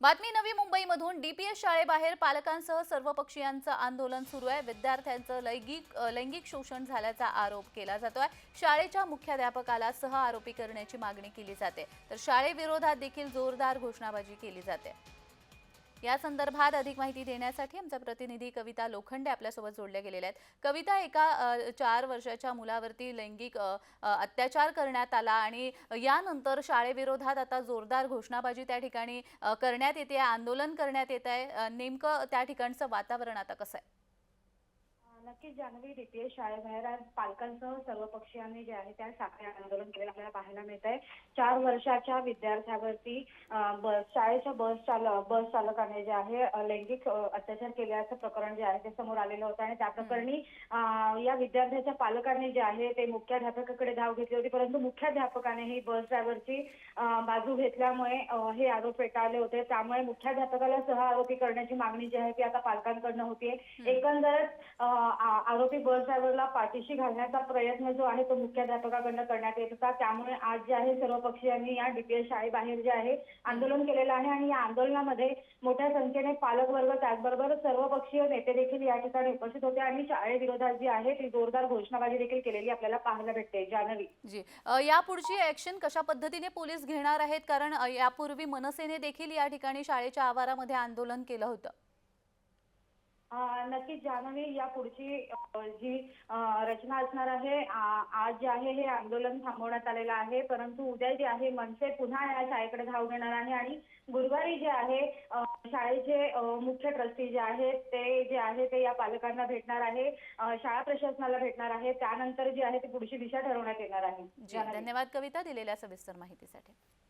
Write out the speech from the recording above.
बातमी नवी मुंबईमधून डीपीएस शाळेबाहेर पालकांसह सर्व पक्षीयांचं आंदोलन सुरू आहे. विद्यार्थ्यांचं लैंगिक लैंगिक शोषण झाल्याचा आरोप केला जातोय. शाळेच्या मुख्याध्यापकाला सह आरोपी करण्याची मागणी केली जाते. तर शाळेविरोधात देखील जोरदार घोषणाबाजी केली जाते. या संदर्भात अधिक माहिती देण्यासाठी आमचा प्रतिनिधी कविता लोखंडे आपल्यासोबत जोडल्या गेलेल्या आहेत. कविता एका चार वर्षाच्या मुलावरती लैंगिक अत्याचार करण्यात आला आणि यानंतर शाळेविरोधात आता जोरदार घोषणाबाजी त्या ठिकाणी करण्यात येते आंदोलन करण्यात येत आहे. नेमकं त्या ठिकाणचं वातावरण आता कसं आहे? नक्कीच जान्हवी डीपीएस शाळेबाहेर आज पालकांसह सर्व पक्षीयांनी जे आहे त्या साखळी आंदोलन केलेलं आपल्याला पाहायला मिळत आहे चार वर्षाच्या विद्यार्थ्यावरती बस शाळेच्या बस चालक बस चालकाने जे आहे लैंगिक अत्याचार केल्याचं प्रकरण जे आहे ते समोर आलेलं होतं. आणि त्या प्रकरणी या विद्यार्थ्याच्या पालकांनी जे आहे ते मुख्याध्यापकाकडे धाव घेतली होती परंतु मुख्याध्यापकाने ही बस ड्रायव्हरची बाजू घेतल्यामुळे हे आरोप फेटाळले होते. त्यामुळे मुख्याध्यापकाला सह आरोपी करण्याची मागणी जी आहे ती आता पालकांकडनं होतीये एकंदरच आरोपी बस ड्रायव्हरला पाठीशी घालण्याचा प्रयत्न जो आहे तो मुख्याध्यापकाकडनं करण्यात येत होता. त्यामुळे आज जे आहे सर्व पक्षीयांनी या डीपीएस शाळेबाहेर जे आहे आंदोलन केलेलं आहे आणि या आंदोलनामध्ये मोठ्या संख्येने पालकवर्ग त्याचबरोबर सर्व पक्षीय नेते देखील या ठिकाणी उपस्थित होते आणि शाळेविरोधात जी आहे देखील जोरदार घोषणाबाजी देखील केलेली आपल्याला पाहायला भेटते जानवी जी. या यापुढची ऍक्शन कशा पद्धतीने पोलीस घेणार आहेत? कारण यापूर्वी मनसेने देखील या ठिकाणी शाळेच्या आवारामध्ये आंदोलन केलं होतं. नक्कीच जान्हवी या पुढची जी रचना असणार आहे आज जे आहे हे आंदोलन थांबवण्यात आलेलं आहे. परंतु उद्या जे आहे मनसे पुन्हा या शाळेकडे धाव घेणार आहे आणि गुरुवारी जे आहे शाळेचे मुख्य ट्रस्टी जे आहेत ते जे आहे ते या पालकांना भेटणार आहे शाळा प्रशासनाला भेटणार आहे. त्यानंतर जी आहे ती पुढची दिशा ठरवण्यात येणार आहे. धन्यवाद कविता दिलेल्या सविस्तर माहितीसाठी.